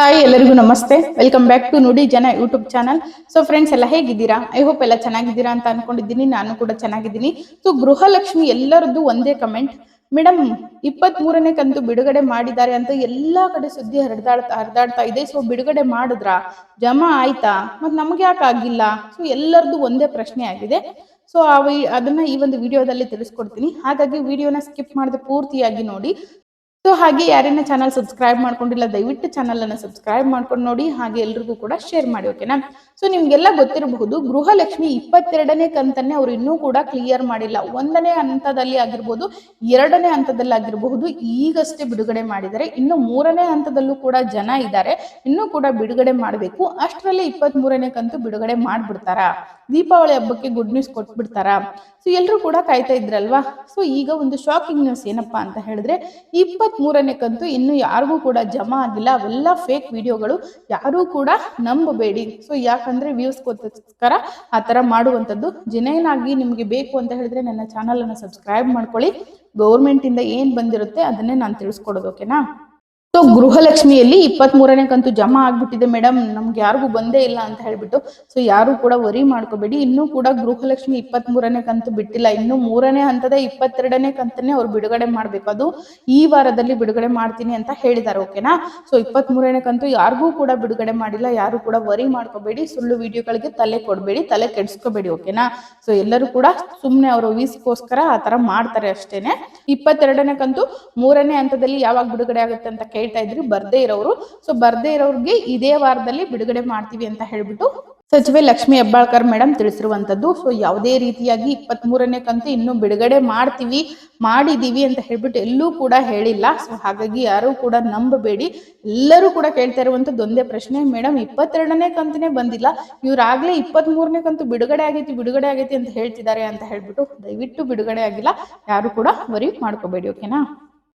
Hi ಎಲ್ಲರಿಗೂ ನಮಸ್ತೆ. Welcome back to ನುಡಿ ಜನ ಯೂಟ್ಯೂಬ್ ಚಾನಲ್ ಸೊ ಫ್ರೆಂಡ್ಸ್ ಎಲ್ಲ ಹೇಗಿದ್ದೀರಾ? ಐ ಹೋಪ್ ಎಲ್ಲ ಚೆನ್ನಾಗಿದ್ದೀರಾ ಅಂತ ಅನ್ಕೊಂಡಿದ್ದೀನಿ. ನಾನು ಕೂಡ ಚೆನ್ನಾಗಿದ್ದೀನಿ. ಸೊ ಗೃಹಲಕ್ಷ್ಮಿ ಎಲ್ಲರದ್ದು ಒಂದೇ ಕಮೆಂಟ್ ಮೇಡಮ್ ಇಪ್ಪತ್ತ್ ಮೂರನೇ ಕಂತು ಬಿಡುಗಡೆ ಮಾಡಿದ್ದಾರೆ ಅಂತ ಎಲ್ಲಾ ಕಡೆ ಸುದ್ದಿ ಹರಿದಾಡ್ತಾ ಹರಿದಾಡ್ತಾ ಇದೆ. ಸೊ ಬಿಡುಗಡೆ ಮಾಡಿದ್ರ? ಜಮಾ ಆಯ್ತಾ? ಮತ್ ನಮ್ಗೆ ಯಾಕೆ ಆಗಿಲ್ಲ? ಸೊ ಎಲ್ಲರದ್ದು ಒಂದೇ ಪ್ರಶ್ನೆ ಆಗಿದೆ. ಸೊ ಅದನ್ನ ಈ ಒಂದು ವಿಡಿಯೋದಲ್ಲಿ ತಿಳಿಸ್ಕೊಡ್ತೀನಿ. ಹಾಗಾಗಿ, ವಿಡಿಯೋನ ಸ್ಕಿಪ್ ಮಾಡದೆ ಪೂರ್ತಿಯಾಗಿ ನೋಡಿ. ಸೊ ಹಾಗೆ ಯಾರೇನ ಚಾನಲ್ ಸಬ್ಸ್ಕ್ರೈಬ್ ಮಾಡ್ಕೊಂಡಿಲ್ಲ, ದಯವಿಟ್ಟು ಚಾನಲ್ ಅನ್ನ ಸಬ್ಸ್ಕ್ರೈಬ್ ಮಾಡ್ಕೊಂಡು ನೋಡಿ, ಹಾಗೆ ಎಲ್ರಿಗೂ ಕೂಡ ಶೇರ್ ಮಾಡಿ ಓಕೆನಾ ಸೊ ನಿಮ್ಗೆಲ್ಲ ಗೊತ್ತಿರಬಹುದು, ಗೃಹಲಕ್ಷ್ಮಿ ಇಪ್ಪತ್ತೆರಡನೇ ಕಂತನ್ನೇ ಅವ್ರು ಇನ್ನೂ ಕೂಡ ಕ್ಲಿಯರ್ ಮಾಡಿಲ್ಲ. ಒಂದನೇ ಹಂತದಲ್ಲಿ ಆಗಿರ್ಬೋದು, ಎರಡನೇ ಹಂತದಲ್ಲಿ ಆಗಿರಬಹುದು, ಈಗಷ್ಟೇ ಬಿಡುಗಡೆ ಮಾಡಿದರೆ ಇನ್ನು ಮೂರನೇ ಹಂತದಲ್ಲೂ ಕೂಡ ಜನ ಇದ್ದಾರೆ, ಇನ್ನೂ ಕೂಡ ಬಿಡುಗಡೆ ಮಾಡಬೇಕು. ಅಷ್ಟರಲ್ಲಿ ಇಪ್ಪತ್ತ್ ಮೂರನೇ ಕಂತು ಬಿಡುಗಡೆ ಮಾಡ್ಬಿಡ್ತಾರ? ದೀಪಾವಳಿ ಹಬ್ಬಕ್ಕೆ ಗುಡ್ ನ್ಯೂಸ್ ಕೊಟ್ಬಿಡ್ತಾರಾ? ಸೊ ಎಲ್ಲರೂ ಕೂಡ ಕಾಯ್ತಾ ಇದ್ರಲ್ವಾ? ಸೊ ಈಗ ಒಂದು ಶಾಕಿಂಗ್ ನ್ಯೂಸ್ ಏನಪ್ಪಾ ಅಂತ ಹೇಳಿದ್ರೆ, ಇಪ್ಪತ್ತ್ ಮೂರನೇ ಕಂತು ಇನ್ನು ಯಾರಿಗೂ ಕೂಡ ಜಮಾ ಆಗಿಲ್ಲ. ಅವೆಲ್ಲ ಫೇಕ್ ವಿಡಿಯೋಗಳು ಯಾರೂ ಕೂಡ ನಂಬಬೇಡಿ. ಸೊ ಯಾಕಂದ್ರೆ ವ್ಯೂಸ್ಗೋಸ್ಕರ ಆ ಥರ ಮಾಡುವಂಥದ್ದು. ಜೆನ್ಯೂನ್ ಆಗಿ ನಿಮಗೆ ಬೇಕು ಅಂತ ಹೇಳಿದ್ರೆ ನನ್ನ ಚಾನಲ್ ಅನ್ನು ಸಬ್ಸ್ಕ್ರೈಬ್ ಮಾಡ್ಕೊಳ್ಳಿ. ಗೌರ್ಮೆಂಟ್ ಇಂದ ಏನ್ ಬಂದಿರುತ್ತೆ ಅದನ್ನೇ ನಾನು ತಿಳಿಸ್ಕೊಡೋದು ಓಕೆನಾ ಸೊ ಗೃಹಲಕ್ಷ್ಮಿಯಲ್ಲಿ ಇಪ್ಪತ್ತ್ ಮೂರನೇ ಕಂತು ಜಮಾ ಆಗ್ಬಿಟ್ಟಿದೆ ಮೇಡಮ್. ನಮ್ಗೆ ಯಾರಿಗೂ ಬಂದೇ ಇಲ್ಲ ಅಂತ ಹೇಳ್ಬಿಟ್ಟು. ಸೊ ಯಾರು ಕೂಡ ವರಿ ಮಾಡ್ಕೋಬೇಡಿ. ಇನ್ನೂ ಕೂಡ ಗೃಹಲಕ್ಷ್ಮಿ ಇಪ್ಪತ್ತ್ ಮೂರನೇ ಕಂತು ಬಿಟ್ಟಿಲ್ಲ. ಇನ್ನು ಮೂರನೇ ಹಂತದ ಇಪ್ಪತ್ತೆರಡನೇ ಕಂತನ್ನೇ ಅವ್ರು ಬಿಡುಗಡೆ ಮಾಡ್ಬೇಕು. ಅದು ಈ ವಾರದಲ್ಲಿ ಬಿಡುಗಡೆ ಮಾಡ್ತೀನಿ ಅಂತ ಹೇಳಿದ್ದಾರೆ ಓಕೆನಾ? ಸೊ ಇಪ್ಪತ್ತ್ ಮೂರನೇ ಕಂತು ಯಾರಿಗೂ ಕೂಡ ಬಿಡುಗಡೆ ಮಾಡಿಲ್ಲ. ಯಾರು ಕೂಡ ವರಿ ಮಾಡ್ಕೋಬೇಡಿ. ಸುಳ್ಳು ವಿಡಿಯೋಗಳಿಗೆ ತಲೆ ಕೊಡಬೇಡಿ. ತಲೆ ಕೆಡಿಸ್ಕೋಬೇಡಿ, ಓಕೆನಾ? ಸೊ ಎಲ್ಲರೂ ಕೂಡ ಸುಮ್ಮನೆ ಅವರು ವೀಸ್ಗೋಸ್ಕರ ಆ ತರ ಮಾಡ್ತಾರೆ ಅಷ್ಟೇನೆ. ಇಪ್ಪತ್ತೆರಡನೇ ಕಂತು ಮೂರನೇ ಹಂತದಲ್ಲಿ ಯಾವಾಗ ಬಿಡುಗಡೆ ಆಗುತ್ತೆ ಅಂತ ಕೇಳ್ತಾ ಇದ್ರು, ಬರ್ದೇ ಇರೋರು ಸೊ ಬರ್ದೇ ಇರೋರಿಗೆ ಇದೇ ವಾರದಲ್ಲಿ ಬಿಡುಗಡೆ ಮಾಡ್ತೀವಿ ಅಂತ ಹೇಳ್ಬಿಟ್ಟು ಸಚಿವೆ ಲಕ್ಷ್ಮಿ ಹೆಬ್ಬಾಳ್ಕರ್ ಮೇಡಮ್ ತಿಳಿಸಿರುವಂತದ್ದು ಸೊ ಯಾವುದೇ ರೀತಿಯಾಗಿ ಇಪ್ಪತ್ತ್ ಮೂರನೇ ಕಂತು ಇನ್ನು ಬಿಡುಗಡೆ ಮಾಡ್ತೀವಿ ಮಾಡಿದೀವಿ ಅಂತ ಹೇಳ್ಬಿಟ್ಟು ಎಲ್ಲೂ ಕೂಡ ಹೇಳಿಲ್ಲ. ಸೊ ಹಾಗಾಗಿ ಯಾರು ಕೂಡ ನಂಬಬೇಡಿ. ಎಲ್ಲರೂ ಕೂಡ ಕೇಳ್ತಾ ಇರುವಂತದ್ದು ಒಂದೇ ಪ್ರಶ್ನೆ. ಮೇಡಮ್ ಇಪ್ಪತ್ತೆರಡನೇ ಕಂತನೇ ಬಂದಿಲ್ಲ. ಇವ್ರಾಗ್ಲೇ ಇಪ್ಪತ್ತ್ ಮೂರನೇ ಕಂತು ಬಿಡುಗಡೆ ಆಗೈತಿ ಬಿಡುಗಡೆ ಆಗೈತಿ ಅಂತ ಹೇಳ್ತಿದ್ದಾರೆ ಅಂತ ಹೇಳ್ಬಿಟ್ಟು ದಯವಿಟ್ಟು ಬಿಡುಗಡೆ ಆಗಿಲ್ಲ. ಯಾರು ಕೂಡ ವರಿ ಮಾಡ್ಕೋಬೇಡಿ ಓಕೆನಾ